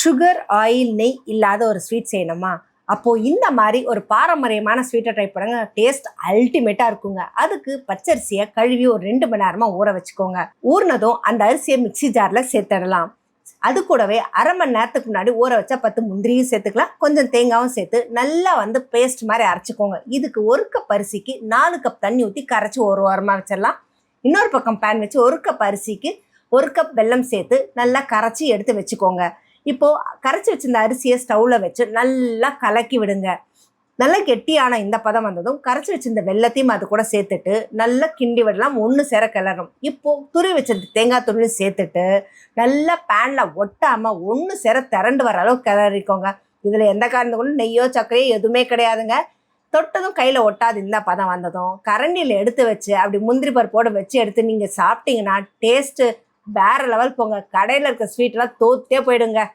Sugar oil நெய் இல்லாத ஒரு ஸ்வீட் செய்யணுமா? அப்போது இந்த மாதிரி ஒரு பாரம்பரியமான ஸ்வீட்டை ட்ரை பண்ணுங்க. டேஸ்ட் அல்டிமேட்டாக இருக்குங்க. அதுக்கு பச்சரிசியை கழுவி ஒரு ரெண்டு மணி நேரமாக ஊற வச்சுக்கோங்க. ஊறினதும் அந்த அரிசியை மிக்ஸி ஜாரில் சேர்த்துடலாம். அது கூடவே அரை மணி நேரத்துக்கு முன்னாடி ஊற வச்சா பத்து முந்திரியும் சேர்த்துக்கலாம். கொஞ்சம் தேங்காயும் சேர்த்து நல்லா வந்து பேஸ்ட் மாதிரி அரைச்சிக்கோங்க. இதுக்கு ஒரு கப் அரிசிக்கு நாலு கப் தண்ணி ஊற்றி கரைச்சி ஒரு வாரமாக வச்சிடலாம். இன்னொரு பக்கம் பேன் வச்சு ஒரு கப் அரிசிக்கு ஒரு கப் வெல்லம் சேர்த்து நல்லா கரைச்சி எடுத்து வச்சுக்கோங்க. இப்போது கரைச்சி வச்சிருந்த அரிசியை ஸ்டவ்வில் வச்சு நல்லா கலக்கி விடுங்க. நல்லா கெட்டியான இந்த பதம் வந்ததும் கரைச்சி வச்சிருந்த வெள்ளத்தையும் அது கூட சேர்த்துட்டு நல்லா கிண்டி விடலாம். ஒன்று சேர கிளறும். இப்போது துரி வச்சிருந்த தேங்காய் துருளையும் சேர்த்துட்டு நல்லா பேனில் ஒட்டாமல் ஒன்று சேர திரண்டு வர அளவுக்கு கிளறிக்கோங்க. இதில் எந்த காரணம் கொண்டு நெய்யோ சர்க்கரையோ எதுவுமே கிடையாதுங்க. தொட்டதும் கையில் ஒட்டாது இந்த பதம் வந்ததும். கரண்டியில் எடுத்து வச்சு அப்படி முந்திரி பருப்போடு வச்சு எடுத்து நீங்கள் சாப்பிட்டீங்கன்னா டேஸ்ட்டு வேற லெவல் போங்க. கடையில் இருக்க ஸ்வீட்லாம் தோத்தே போயிடுங்க.